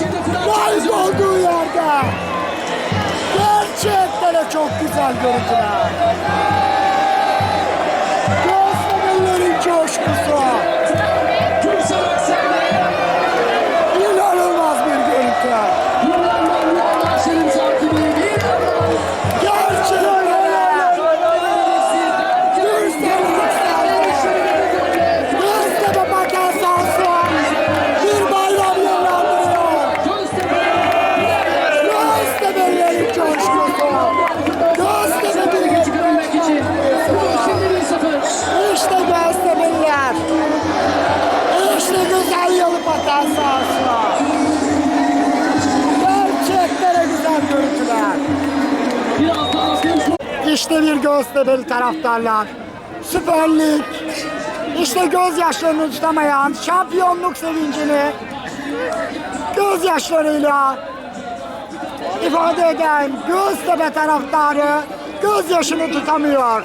Vay olduğu yerde. Gerçekten çok güzel görüntüler. ceza sahası. Gerçeklere güzel görüntüler. İşte bir Göztepe'li taraftarlar. Süper Lig. İşte gözyaşlarını tutamayan şampiyonluk sevincini gözyaşlarıyla ifade eden Göztepe taraftarı gözyaşını tutamıyor.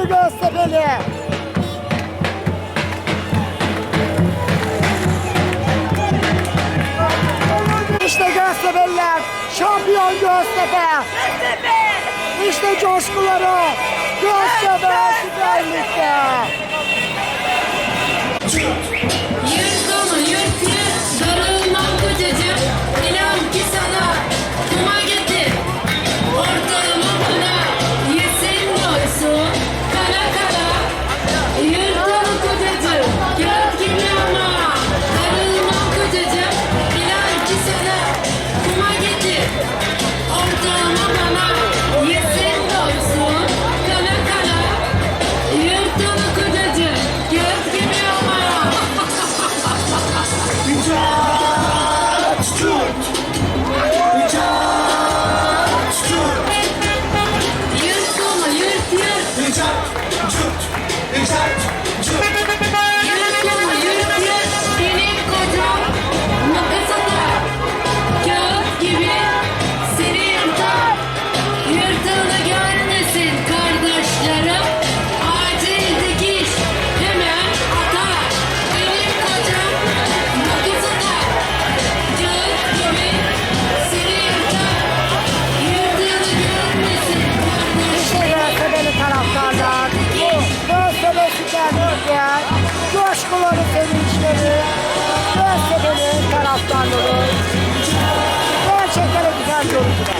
Yaşa Göztepe'li! İşte Göztepe'liler! Şampiyon Göztepe! Göztepe! İşte coşkuları! Göztepe Süper Lig'de! taraftarları. Gerçekten güzel görüntüler.